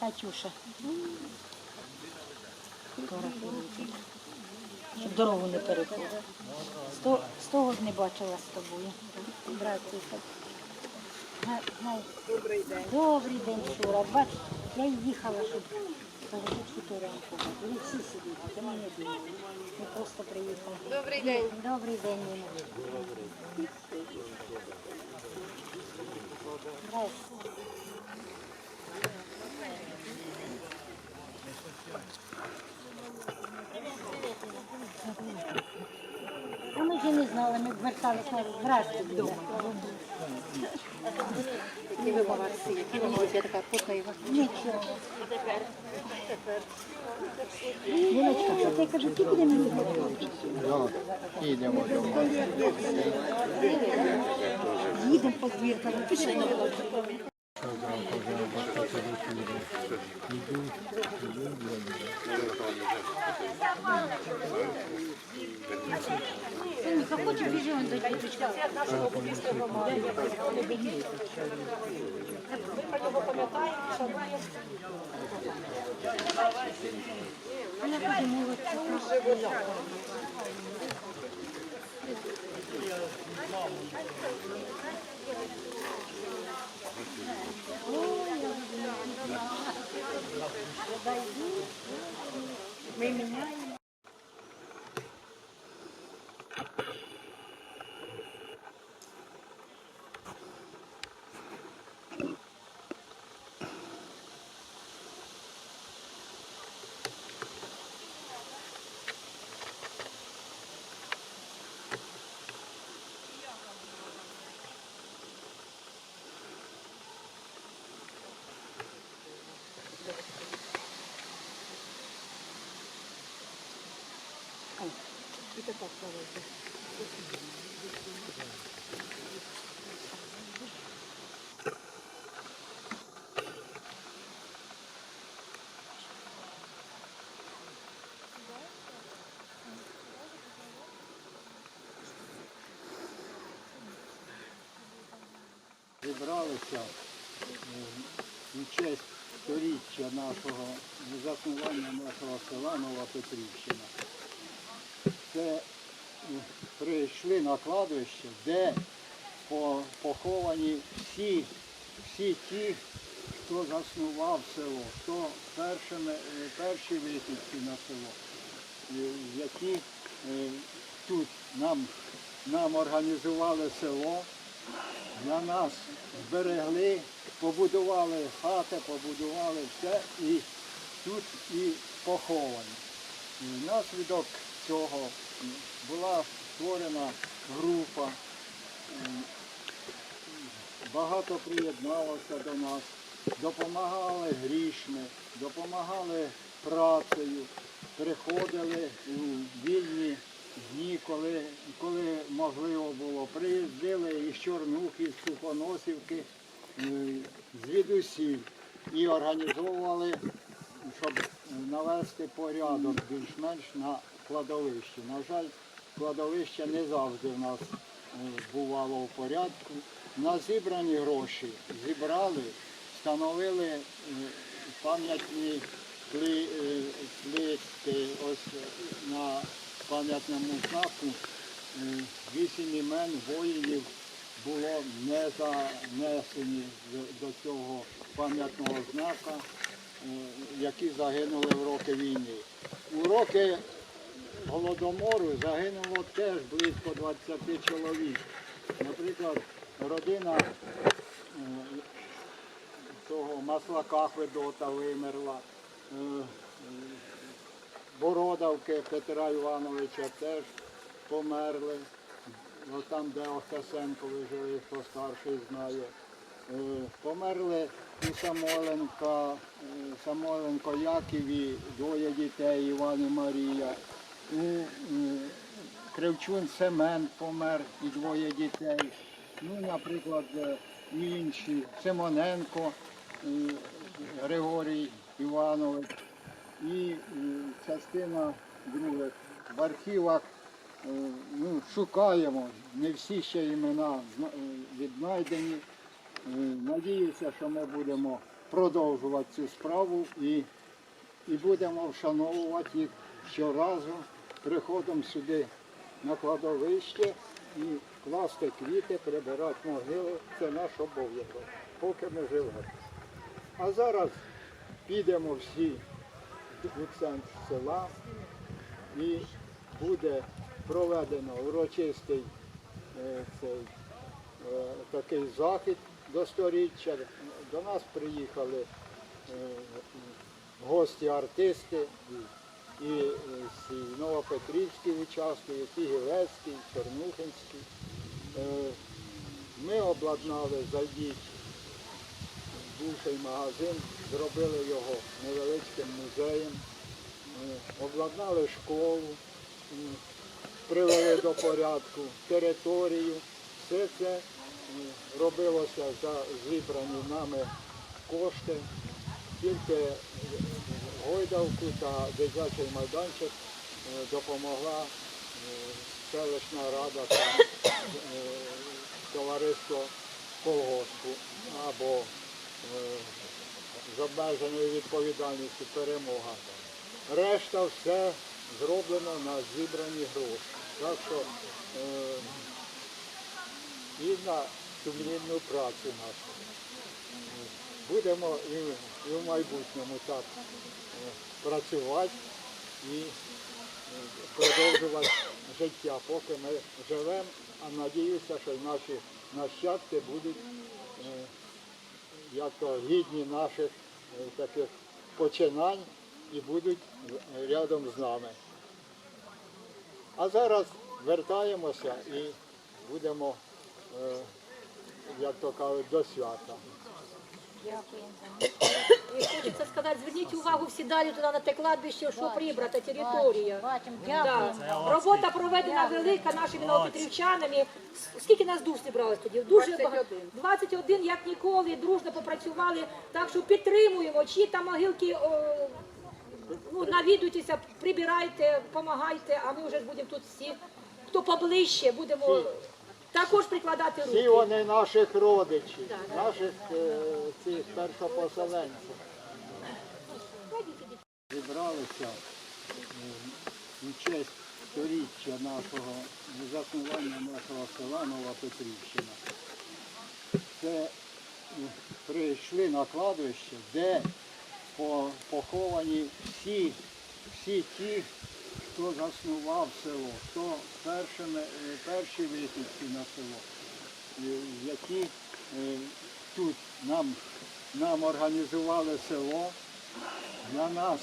Катюша. Щоб дорогу не переходила. Сто, сто ж не бачила з тобою. Братися. Добрий день. Добрий день, Шура. Бач, я й їхала, щоб положити фотографувати. Ви всі сиділи, а ми не думали. Ми просто приїхали. Добрий день. Добрий день, Ніна. Здрасте. А ми ще не знали, ми верталися здрасте вдома. Які ви молодці, які ви молодці, я така пухаю вас. Нічого. Ніночка, що ти кажу, ти будемо їхати? Їдемо дома. Їдемо по двіркам. Пішли. Соніка, хочеш біжимо до діточка? Вона буде. Ми міняємо. Зібралися е, у честь сторіччя нашого заснування нашого села Нова Петрівщина. Це прийшли на кладовище, де поховані всі, всі ті, хто заснував село, хто першими, е, перші вихідці на село, е, які е, тут нам, нам організували село для нас зберегли, побудували хати, побудували все і тут і поховані. І внаслідок цього була створена група, багато приєдналося до нас, допомагали грішми, допомагали працею, приходили у вільні дні, коли, коли можливо було. Приїздили із Чорнухи, з Сухоносівки, звідусіль. І організовували, щоб навести порядок більш-менш на кладовищі. На жаль, кладовище не завжди в нас е, бувало в порядку. На зібрані гроші зібрали, встановили е, пам'ятні пли- е, плитки ось на пам'ятному знаку. Е, Вісім імен воїнів було не занесені до- цього пам'ятного знака, е, які загинули в роки війни. У роки Голодомору загинуло теж близько 20 чоловік. Наприклад, родина е, цього Маслака Федота вимерла. Е, Бородавки Петра Івановича теж померли. Ну, там, де Охтасенко ви жили, хто старший знає. Е, Померли у Самоленка, Самоленко Яківі, двоє дітей, Іван і Марія. У Кривчун Семен помер і двоє дітей. Ну, наприклад, е, і інші. Симоненко е, Григорій Іванович і е, частина других в архівах ну, шукаємо. Не всі ще імена віднайдені. Надіюся, що ми будемо продовжувати цю справу і, і будемо вшановувати їх щоразу приходом сюди на кладовище і класти квіти, прибирати могили. Це наш обов'язок, поки ми живемо. А зараз підемо всі у центр села і буде проведено урочистий е, цей, е, такий захід до сторіччя. До нас приїхали е, гості артисти і, і е, всі і Гілецький, і Чорнухинський. Е, Ми обладнали зайдіть бувший магазин, зробили його невеличким музеєм, е, обладнали школу, привели до порядку територію. Все це робилося за зібрані нами кошти. Тільки гойдалку та дитячий майданчик е, допомогла е, селищна рада та е, товариство колгоспу або з обмеженою відповідальністю перемога. Решта все зроблено на зібрані гроші. Так що і на сумлінну працю нашу. Будемо і, в майбутньому так працювати і е, продовжувати життя, поки ми живемо, а надіюся, що наші нащадки будуть е, як гідні наших е, таких починань і будуть рядом з нами. А зараз вертаємося і будемо, як то кажуть, до свята. І хочеться сказати, зверніть увагу всі далі туди на те кладбище, що прибрата територія. Да. Робота проведена велика нашими новопетрівчанами. Скільки нас душ зібралось тоді? Дуже багато. 21, як ніколи, дружно попрацювали. Так що підтримуємо, чиї там могилки о, ну, навідуйтеся, прибирайте, допомагайте, а ми вже будемо тут всі, хто поближче, будемо також прикладати Всі вони наших родичів, наших е, цих першопоселенців. Зібралися е, у честь сторіччя нашого заснування нашого села Нова Петрівщина. Це е, прийшли на кладовище, де поховані всі, всі ті, хто заснував село, хто першими, е, перші вихідці на село, е, які е, тут нам, нам організували село, для нас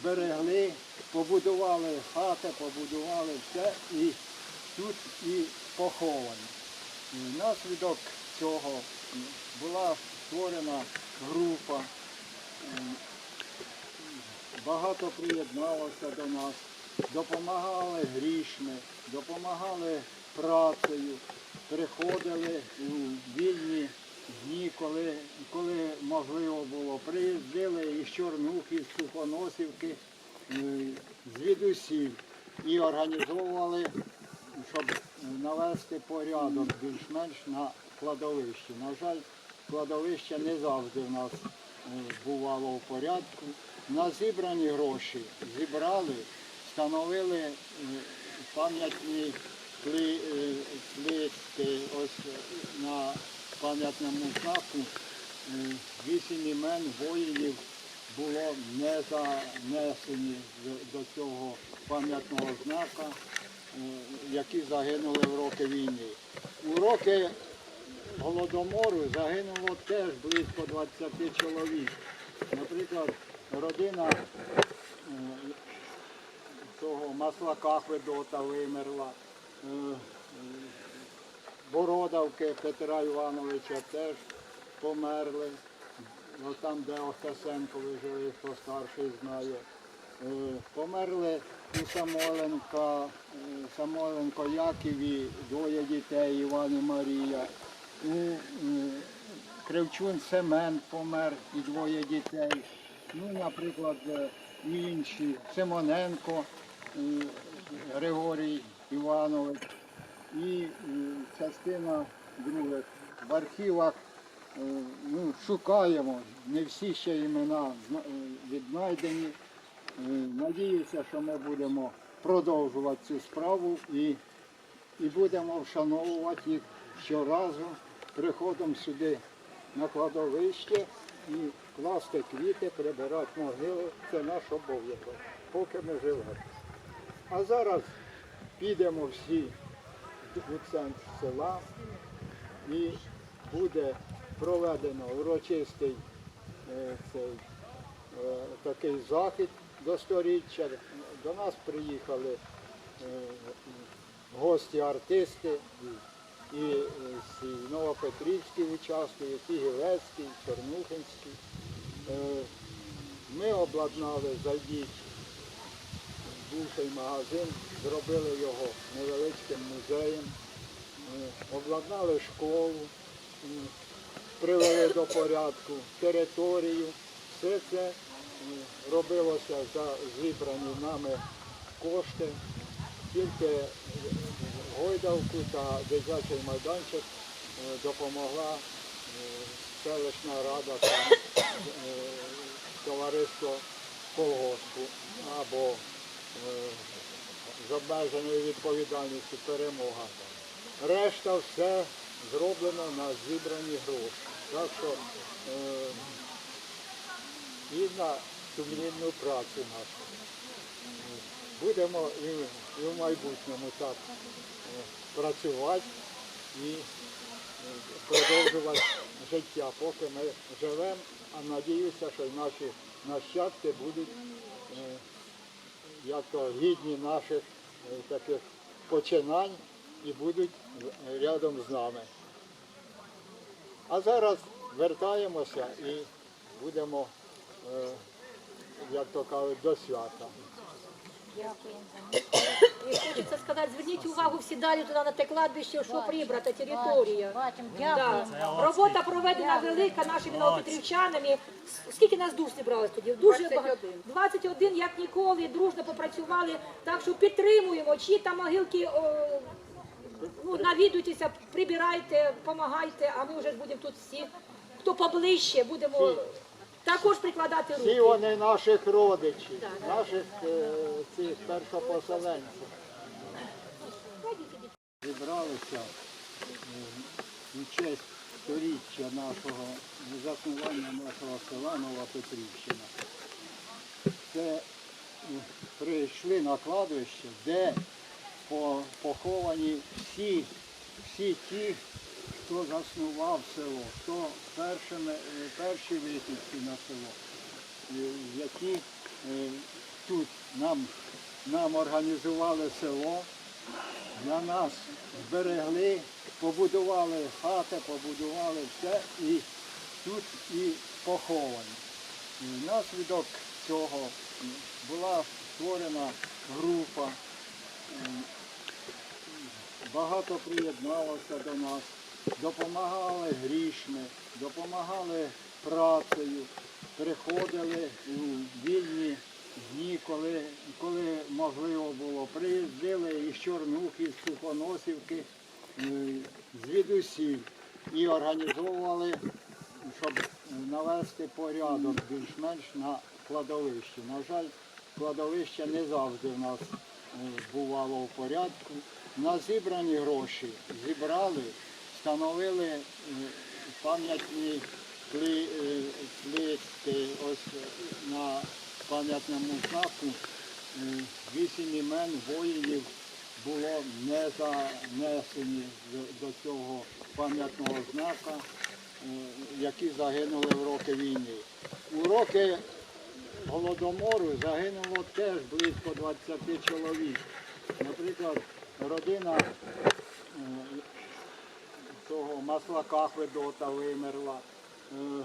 зберегли, побудували хати, побудували все і тут і поховані. І Внаслідок цього була створена група, багато приєдналося до нас, допомагали грішми, допомагали працею, приходили у вільні дні, коли, коли можливо було. Приїздили із Чорнухи, з Сухоносівки, е, звідусіль і організовували, щоб навести порядок більш-менш на кладовищі. На жаль, кладовище не завжди в нас е, бувало в порядку. На зібрані гроші зібрали, встановили е, пам'ятні пли- е, е, на пам'ятному знаку. Вісім імен воїнів було не занесені до цього пам'ятного знака, які загинули в роки війни. У роки Голодомору загинуло теж близько 20 чоловік. Наприклад, родина того маслака Федота вимерла. Е, е, Бородавки Петра Івановича теж померли. Ну, там, де Остасенко ви жили, хто старший знає. Е, Померли у Самоленка, Самоленко Яківі, двоє дітей, Іван і Марія. У Кривчун Семен помер і двоє дітей. Ну, наприклад, інші. Симоненко Григорій Іванович і частина других в архівах е, ну, шукаємо. Не всі ще імена е, віднайдені. Е, Надіюся, що ми будемо продовжувати цю справу і, і будемо вшановувати їх щоразу приходом сюди на кладовище і класти квіти, прибирати могили. Це наш обов'язок, поки ми живемо. А зараз підемо всі у центр села і буде проведено урочистий е, цей, е, такий захід до сторіччя. До нас приїхали е, гості, артисти, і, і е, з Новопетрівські участвують, і Гілецький, і Чорнухинський. Е, Ми обладнали зайдіть бувший магазин, зробили його невеличким музеєм, обладнали школу, привели до порядку територію. Все це робилося за зібрані нами кошти. Тільки гойдавку та дитячий майданчик е, допомогла е, селищна рада та е, товариство колгоспу або з обмеженою відповідальністю перемога. Решта все зроблено на зібрані гроші. Так що е, і на сумлінну працю нашу. Будемо і, і в майбутньому так е, працювати і е, продовжувати життя, поки ми живемо, а надіюся, що наші нащадки будуть е, як то гідні наших е, таких починань і будуть е, рядом з нами. А зараз вертаємося і будемо, е, як то кажуть, до свята. І хочеться сказати, зверніть увагу всі далі туди на те кладбище, що прибрата територія. Бачимо, Да. Робота проведена велика нашими новопетрівчанами. Скільки нас душ зібралось тоді? Дуже багато. 21, як ніколи, дружно попрацювали. Так що підтримуємо, чиї там могилки о, ну, навідуйтеся, прибирайте, допомагайте, а ми вже будемо тут всі, хто поближче, будемо також прикладати Всі вони наших родичів, наших е, цих першопоселенців. Зібралися е, у честь сторіччя нашого заснування нашого села Нова Петрівщина. Це е, прийшли на кладовище, де по- поховані всі, всі ті, хто заснував село, хто першими, е, перші вихідці на село, е, які е, тут нам, нам організували село, для нас зберегли, побудували хати, побудували все і тут і поховані. І внаслідок цього була створена група, багато приєдналося до нас, допомагали грішми, допомагали працею, приходили у вільні дні, коли, коли можливо було. Приїздили із Чорнухи, з Сухоносівки, е, звідусіль і організовували, щоб навести порядок більш-менш на кладовищі. На жаль, кладовище не завжди в нас е, бувало в порядку. На зібрані гроші зібрали, встановили е, пам'ятні пли- е, е, на пам'ятному знаку. Вісім імен воїнів було не занесені до, цього пам'ятного знака, які загинули в роки війни. У роки Голодомору загинуло теж близько 20 чоловік. Наприклад, родина того маслака Федота вимерла. Е, е,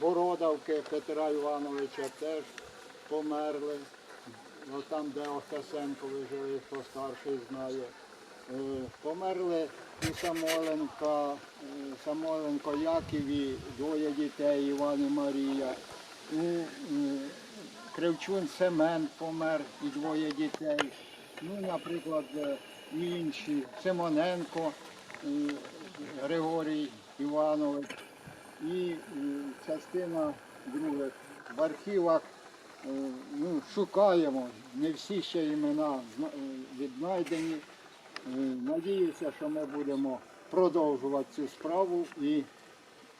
Бородавки Петра Івановича теж померли. Там, де Остасенко ви жили, хто старший знає. Е, Померли у Самоленка, е, Самоленко Яківі, двоє дітей, Іван і Марія. Е, Кривчун Семен помер і двоє дітей. Ну, наприклад, інші. Симоненко е, Григорій Іванович. І частина других в архівах е, ну, шукаємо. Не всі ще імена е, віднайдені. Е, Надіюся, що ми будемо продовжувати цю справу і,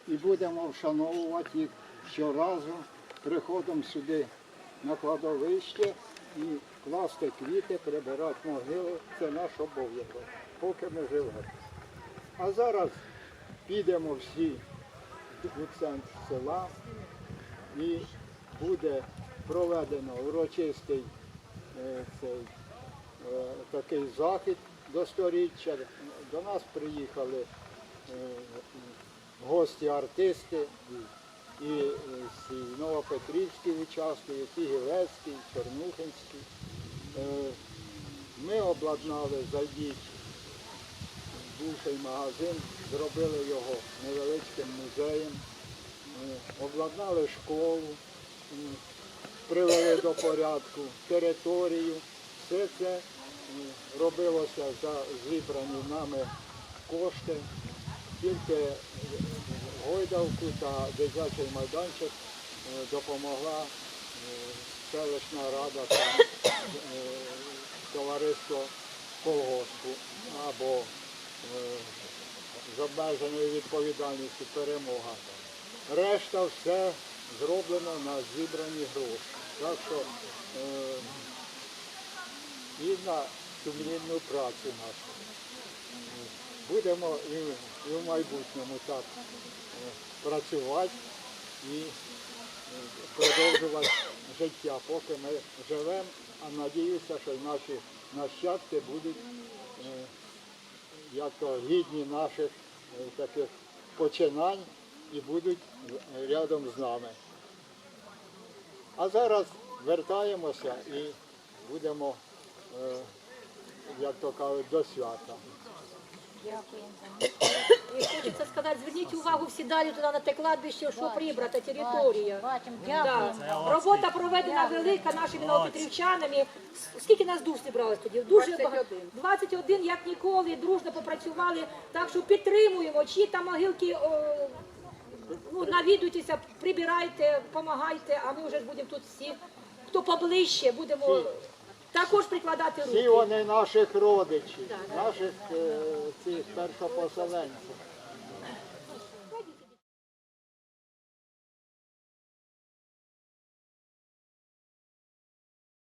і будемо вшановувати їх щоразу приходом сюди на кладовище і класти квіти, прибирати могили. Це наш обов'язок, поки ми живемо. А зараз підемо всі у центр села і буде проведено урочистий е, цей, е, такий захід до сторіччя. До нас приїхали е, гості, артисти, і, і з Новопетрівський участвують, і Гілецький, і Чернухинський. Е, Ми обладнали зайдіть бувший магазин, зробили його невеличким музеєм, обладнали школу, привели до порядку територію. Все це робилося за зібрані нами кошти. Тільки гойдавку та дитячий майданчик е, допомогла е, селищна рада та е, товариство колгоспу або з обмеженою відповідальністю перемога. Решта все зроблено на зібрані гроші. Так що е, і на сумлінну працю нашу. Будемо і, і в майбутньому так е, працювати і е, продовжувати життя, поки ми живемо, а надіюся, що наші нащадки будуть е, як то гідні наших е, таких починань і будуть рядом з нами. А зараз вертаємося і будемо, е, як то кажуть, до свята. І хочеться сказати, зверніть увагу всі далі туди на те кладбище, що прибрата територія. Бачимо, Да. Робота проведена велика нашими новопетрівчанами. Скільки нас душ зібралось тоді? Дуже багато. 21, як ніколи, дружно попрацювали. Так що підтримуємо, чи там могилки о, ну, навідуйтеся, прибирайте, допомагайте, а ми вже будемо тут всі, хто поближче, будемо також прикладати Всі вони наших родичів, наших е, цих першопоселенців.